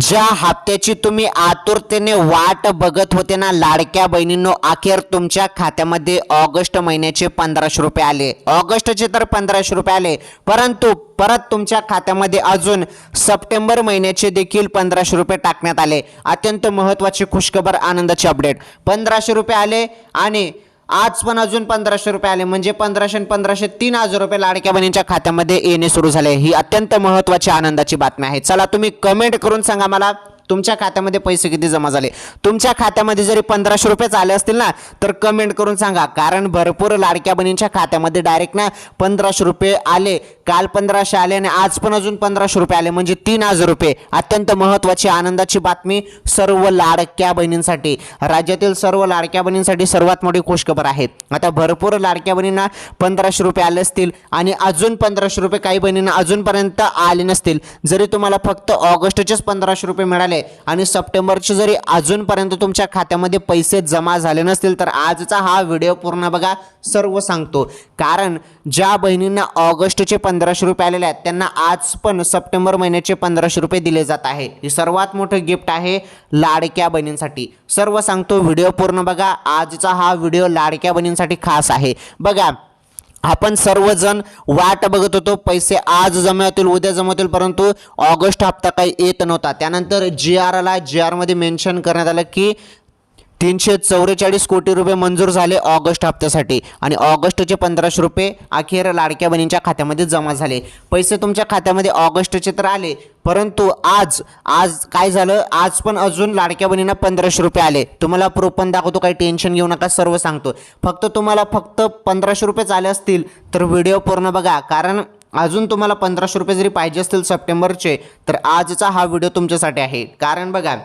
ज्या हप्त्याची तुम्ही आतुरतेने वाट बघत होते ना लाडक्या बहिणींनो अखेर तुमच्या खात्यामध्ये ऑगस्ट महिन्याचे पंधराशे रुपये आले. ऑगस्टचे तर पंधराशे रुपये आले परंतु परत तुमच्या खात्यामध्ये अजून सप्टेंबर महिन्याचे देखील पंधराशे रुपये टाकण्यात आले. अत्यंत महत्त्वाची खुशखबर आनंदाची अपडेट पंधराशे रुपये आले आणि आज पण अजून पंधराशे रुपये आले. म्हणजे पंधराशे पंधराशे तीन हजार रुपये लाडक्या बहिणींच्या खात्यामध्ये येणे सुरू झाले. ही अत्यंत महत्त्वाची आनंदाची बातमी आहे. चला तुम्ही कमेंट करून सांगा मला तुमच्या खात्यामध्ये पैसे किती जमा झाले? तुमच्या खात्यामध्ये जरी पंधराशे रुपयेच आले असतील ना तर कमेंट करून सांगा. कारण भरपूर लाडक्या बहिणींच्या खात्यामध्ये डायरेक्ट ना पंधराशे रुपये आले. काल पंधराशे आले आणि आज पण अजून पंधराशे रुपये आले. म्हणजे तीन हजार रुपये. अत्यंत महत्त्वाची आनंदाची बातमी सर्व लाडक्या बहिणींसाठी. राज्यातील सर्व लाडक्या बहिणींसाठी सर्वात मोठी खुशखबर आहे आता भरपूर लाडक्या बहिणींना पंधराशे रुपये आले असतील आणि अजून पंधराशे रुपये काही बहिणींना अजूनपर्यंत आले नसतील. जरी तुम्हाला फक्त ऑगस्टचेच पंधराशे रुपये मिळाले आणि सप्टेंबरचे जरी अजूनपर्यंत तुमच्या खात्यामध्ये पैसे जमा झाले नसतील तर आजचा हा व्हिडिओ पूर्ण बघा सर्व सांगतो. कारण ज्या बहिणींना ऑगस्टचे पंधराशे रुपये आलेले आहेत त्यांना आज पण सप्टेंबर महिन्याचे पंधराशे रुपये दिले जात आहे. ही सर्वात मोठं गिफ्ट आहे लाडक्या बहिणींसाठी. सर्व सांगतो व्हिडिओ पूर्ण बघा आजचा हा व्हिडिओ लाडक्या बहिणींसाठी खास आहे. बघा आपण सर्वजण वाट बघत होतो. पैसे आज जमा होतील उद्या जमवतील परंतु ऑगस्ट हप्ता काही येत नव्हता. त्यानंतर जी आर आला जी आरमध्ये मेन्शन करण्यात आलं की तीनशे चौवेचाळीस कोटी रुपये मंजूर झाले ऑगस्ट हप्त्यासाठी. आणि ऑगस्टचे पंधराशे रुपये अखेर लाडक्या बहिणींच्या खात्यामध्ये जमा झाले. पैसे तुमच्या खात्यामध्ये ऑगस्टचे तर आले परंतु आज आज काय झालं? आज पण अजून लाडक्या बहिणींना पंधराशे रुपये आले. तुम्हाला प्रूफ पण दाखवतो काही टेन्शन घेऊ नका सर्व सांगतो. फक्त तुम्हाला फक्त पंधराशे रुपयेच आले असतील तर व्हिडिओ पूर्ण बघा. कारण अजून तुम्हाला पंधराशे रुपये जरी पाहिजे असतील सप्टेंबरचे तर आजचा हा व्हिडिओ तुमच्यासाठी आहे. कारण बघा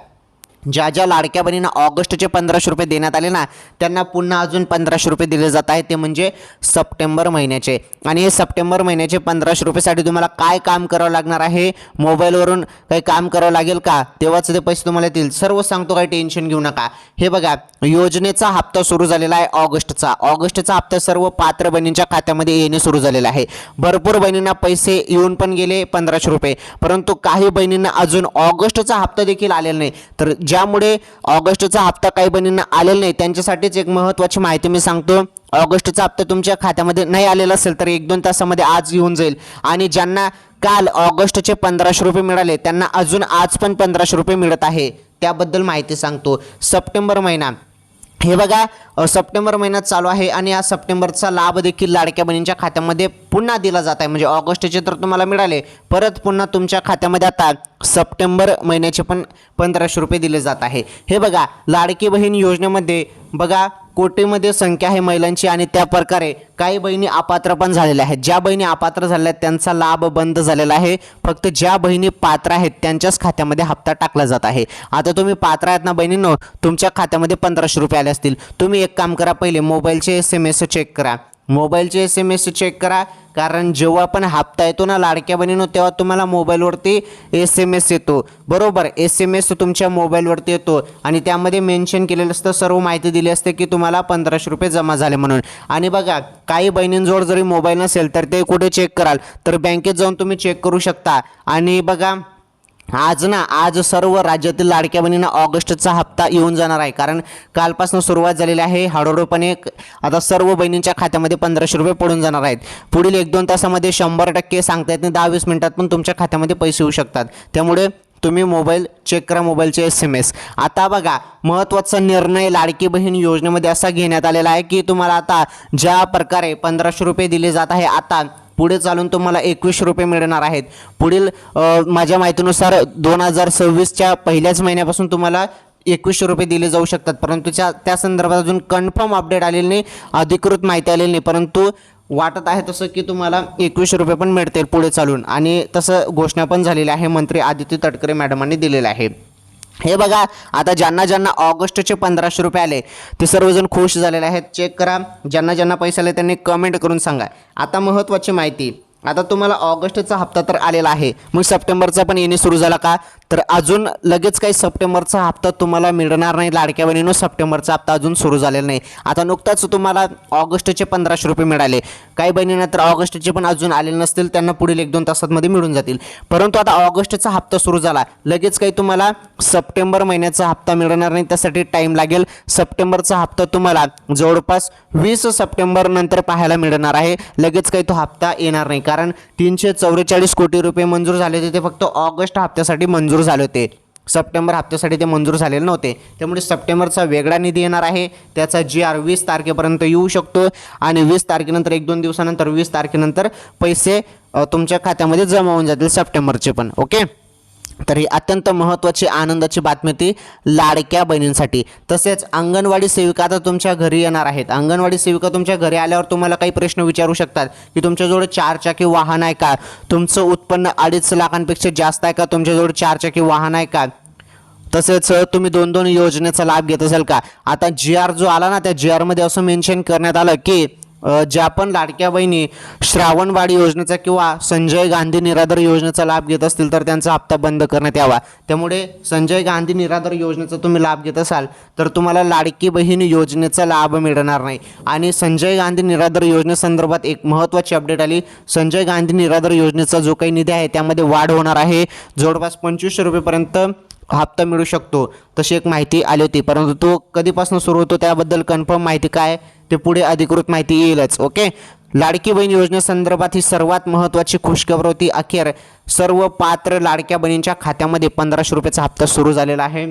ज्या ज्या लाडक्या बहिणींना ऑगस्टचे पंधराशे रुपये देण्यात आले ना त्यांना पुन्हा अजून पंधराशे रुपये दिले जात आहेत. ते म्हणजे सप्टेंबर महिन्याचे. आणि हे सप्टेंबर महिन्याचे पंधराशे रुपयेसाठी तुम्हाला काय काम करावं लागणार आहे? मोबाईलवरून काही काम करावं लागेल का? तेव्हाच ते पैसे तुम्हाला येतील. सर्व सांगतो काही टेन्शन घेऊ नका. हे बघा योजनेचा हप्ता सुरू झालेला आहे ऑगस्टचा. ऑगस्टचा हप्ता सर्व पात्र बहिणींच्या खात्यामध्ये येणे सुरू झालेला आहे. भरपूर बहिणींना पैसे येऊन पण गेले पंधराशे रुपये. परंतु काही बहिणींना अजून ऑगस्टचा हप्ता देखील आलेला नाही. तर ज्यामुळे ऑगस्टचा हप्ता काही बहिणींना आलेला नाही. त्यांच्यासाठीच एक महत्त्वाची माहिती मी सांगतो. ऑगस्टचा हप्ता तुमच्या खात्यामध्ये नाही आलेला असेल तर एक दोन तासामध्ये आज येऊन जाईल. आणि ज्यांना काल ऑगस्टचे पंधराशे रुपये मिळाले त्यांना अजून आज पण पंधराशे रुपये मिळत आहे. त्याबद्दल माहिती सांगतो. सप्टेंबर महिना. हे बघा सप्टेंबर महिन्यात चालू आहे आणि या सप्टेंबरचा लाभ देखील लाडक्या बहिणींच्या खात्यामध्ये पुन्हा दिला जात आहे. म्हणजे ऑगस्टचे तर तुम्हाला मिळाले परत पुन्हा तुमच्या खात्यामध्ये आता सप्टेंबर महिन्याचे पण पंधराशे रुपये दिले जात आहे. हे बघा लाडकी बहीण योजनेमध्ये बघा कोटीमध्ये संख्या आहे महिलांची आणि त्या प्रकारे काही बहिणी अपात्र पण झालेल्या आहेत. ज्या बहिणी अपात्र झाल्या आहेत त्यांचा लाभ बंद झालेला आहे. फक्त ज्या बहिणी पात्र आहेत त्यांच्याच खात्यामध्ये हप्ता टाकला जात आहे. आता तुम्ही पात्र आहेत ना बहिणींनो तुमच्या खात्यामध्ये पंधराशे रुपये आले असतील. तुम्ही एक काम करा पहिले मोबाईलचे एस एम एस चेक करा. मोबाईलचे एस एम एस चेक करा. कारण जेव्हा पण हप्ता येतो ना लाडक्या बहिणीनो तेव्हा तुम्हाला मोबाईलवरती एस एम एस येतो. बरोबर एस एम एस तुमच्या मोबाईलवरती येतो. आणि त्यामध्ये मेन्शन केलेलं असतं सर्व माहिती दिली असते की तुम्हाला पंधराशे रुपये जमा झाले म्हणून. आणि बघा काही बहिणींजवळ जरी मोबाईल नसेल तर ते कुठे चेक कराल? तर बँकेत जाऊन तुम्ही चेक करू शकता. आणि बघा आज ना आज सर्व राज्यातील लाडक्या बहिणींना ऑगस्टचा हप्ता येऊन जाणार आहे. कारण कालपासून सुरुवात झालेली आहे. हळूहळूपणे आता सर्व बहिणींच्या खात्यामध्ये पंधराशे रुपये पडून जाणार आहेत. पुढील एक दोन तासामध्ये शंभर टक्के सांगता येत नाही. दहा वीस मिनिटात पण तुमच्या खात्यामध्ये पैसे येऊ शकतात. त्यामुळे तुम्ही मोबाईल चेक करा. मोबाईलचे एस एम एस. आता बघा महत्त्वाचा निर्णय लाडकी बहीण योजनेमध्ये असा घेण्यात आलेला आहे की तुम्हाला आता ज्या प्रकारे पंधराशे रुपये दिले जात आहे आता पुढे चालून तुम्हाला एकवीसशे रुपये मिळणार आहेत. पुढील माझ्या माहितीनुसार दोन हजार सव्वीसच्या पहिल्याच महिन्यापासून तुम्हाला एकवीसशे रुपये दिले जाऊ शकतात. परंतु त्या त्या संदर्भात अजून कन्फर्म अपडेट आलेली नाही अधिकृत माहिती आलेली नाही. परंतु वाटत आहे तसं की तुम्हाला एकवीसशे रुपये पण मिळतील पुढे चालून. आणि तसं घोषणा पण झालेली आहे मंत्री आदित्य तटकरे मॅडमांनी दिलेलं आहे. हे बघा आता ज्यांना ज्यांना ऑगस्टचे पंधराशे रुपये आले ते सर्वजण खुश झालेले आहेत. चेक करा. ज्यांना ज्यांना पैसे आले त्यांनी कमेंट करून सांगा. आता महत्त्वाची माहिती आता तुम्हाला ऑगस्टचा हप्ता तर आलेला आहे. मग सप्टेंबरचा पण येणे सुरू झाला का? तर अजून लगेच काही सप्टेंबरचा हप्ता तुम्हाला मिळणार नाही लाडक्या बहिणीनं सप्टेंबरचा हप्ता अजून सुरू झालेला नाही. आता नुकताच तुम्हाला ऑगस्टचे पंधराशे रुपये मिळाले. काही बहिणींना तर ऑगस्टचे पण अजून आलेले नसतील त्यांना पुढील एक दोन तासांमध्ये मिळून जातील. परंतु आता ऑगस्टचा हप्ता सुरू झाला. लगेच काही तुम्हाला सप्टेंबर महिन्याचा हप्ता मिळणार नाही त्यासाठी टाईम लागेल. सप्टेंबरचा हप्ता तुम्हाला जवळपास वीस सप्टेंबर नंतर पाहायला मिळणार आहे. लगेच काही तो हप्ता येणार नाही. कारण तीनशे चौवेचाळीस कोटी रुपये मंजूर झाले होते ते फक्त ऑगस्ट हप्त्यासाठी मंजूर झाले होते. सप्टेंबर हप्त्यासाठी ते मंजूर झालेले नव्हते. त्यामुळे सप्टेंबरचा वेगळा निधी येणार आहे. त्याचा जी आर वीस तारखेपर्यंत येऊ शकतो आणि वीस तारखेनंतर एक दोन दिवसानंतर वीस तारखेनंतर पैसे तुमच्या खात्यामध्ये जमा होऊन जातील सप्टेंबरचे पण ओके? तर ही अत्यंत महत्त्वाची आनंदाची बातमी ती लाडक्या बहिणींसाठी. तसेच अंगणवाडी सेविका आता तुमच्या घरी येणार आहेत. अंगणवाडी सेविका तुमच्या घरी आल्यावर तुम्हाला काही प्रश्न विचारू शकतात की तुमच्याजवळ चारचाकी वाहन आहे का? तुमचं उत्पन्न अडीच लाखांपेक्षा जास्त आहे का? तुमच्याजवळ चारचाकी वाहन आहे का? तसेच तुम्ही दोन दोन योजनेचा लाभ घेत असाल का? आता जी आर जो आला ना त्या जी आरमध्ये असं मेन्शन करण्यात आलं की ज्या पण लाडक्या बहिणी श्रावणवाडी योजनेचा किंवा संजय गांधी निराधार योजनेचा लाभ घेत असतील तर त्यांचा हप्ता बंद करण्यात यावा. त्यामुळे संजय गांधी निराधार योजनेचा तुम्ही लाभ घेत असाल तर तुम्हाला लाडकी बहीण योजनेचा लाभ मिळणार नाही. आणि संजय गांधी निराधार योजनेसंदर्भात एक महत्त्वाची अपडेट आली. संजय गांधी निराधार योजनेचा जो काही निधी आहे त्यामध्ये वाढ होणार आहे. जवळपास पंचवीसशे रुपयेपर्यंत हप्ता मिळू शकतो. तशी एक माहिती आली होती परंतु तो कधीपासून सुरू होतो त्याबद्दल कन्फर्म माहिती काय ते पुढे अधिकृत माहिती येईलच ओके लाडकी बहीण योजनेसंदर्भात ही सर्वात महत्त्वाची खुशखबर होती. अखेर सर्व पात्र लाडक्या बहिणींच्या खात्यामध्ये पंधराशे रुपयाचा हप्ता सुरू झालेला आहे.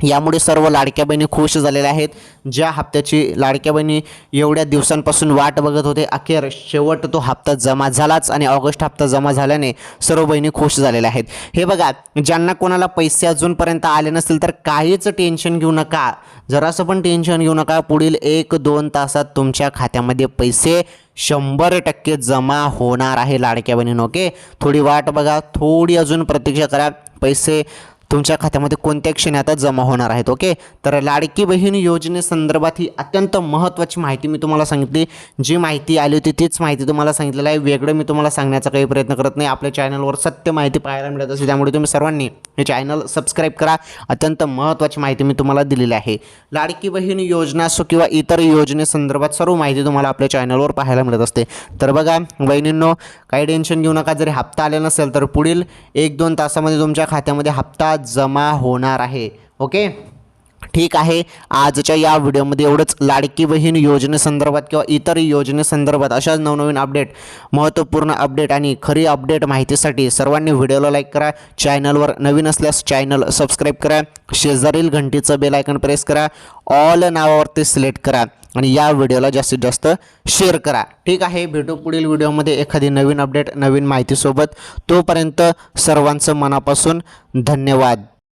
यामुळे सर्व लाडक्या बहिणी खुश झालेल्या आहेत. ज्या हप्त्याची लाडक्या बहिणी एवढ्या दिवसांपासून वाट बघत होते अखेर शेवट तो हप्ता जमा झालाच आणि ऑगस्ट हप्ता जमा झाल्याने सर्व बहिणी खुश झालेल्या आहेत. हे बघा ज्यांना कोणाला पैसे अजूनपर्यंत आले नसतील तर काहीच टेन्शन घेऊ नका. जरासं पण टेन्शन घेऊ नका. पुढील एक दोन तासात तुमच्या खात्यामध्ये पैसे शंभर टक्के जमा होणार आहे लाडक्या बहिणीनं ओके? थोडी वाट बघा थोडी अजून प्रतीक्षा करा. पैसे तुमच्या खात्यामध्ये कोणत्या क्षणी आता जमा होणार आहेत ओके? तर लाडकी बहीण योजनेसंदर्भात ही अत्यंत महत्त्वाची माहिती मी तुम्हाला सांगितली. जी माहिती आली होती तीच माहिती तुम्हाला सांगितलेलं आहे. वेगळं मी तुम्हाला सांगण्याचा काही प्रयत्न करत नाही. आपल्या चॅनलवर सत्य माहिती पाहायला मिळत असेल त्यामुळे तुम्ही सर्वांनी हे चॅनल सबस्क्राईब करा. अत्यंत महत्त्वाची माहिती मी तुम्हाला दिलेली आहे. लाडकी बहीण योजना असो किंवा इतर योजनेसंदर्भात सर्व माहिती तुम्हाला आपल्या चॅनलवर पाहायला मिळत असते. तर बघा बहिणींनो काही टेन्शन घेऊ नका. जरी हप्ता आला नसेल तर पुढील एक दोन तासामध्ये तुमच्या खात्यामध्ये हप्ता जमा होणार आहे. ओके ठीक आहे. आजच्या या व्हिडिओमध्ये एवढंच. लाडकी बहीण योजनेसंदर्भात किंवा इतर योजनेसंदर्भात अशाच नवनवीन अपडेट महत्त्वपूर्ण अपडेट आणि खरी अपडेट माहितीसाठी सर्वांनी व्हिडिओला लाईक करा. चॅनलवर नवीन असल्यास चॅनल सबस्क्राईब करा. शेजारील घंटीचं बेल आयकन प्रेस करा. ऑल नावावरती सिलेक्ट करा. आणि या व्हिडिओला जास्तीत जास्त शेअर करा. ठीक आहे. भेटू पुढील व्हिडिओमध्ये एखादी नवीन अपडेट नवीन माहितीसोबत. तोपर्यंत सर्वांचं मनापासून धन्यवाद.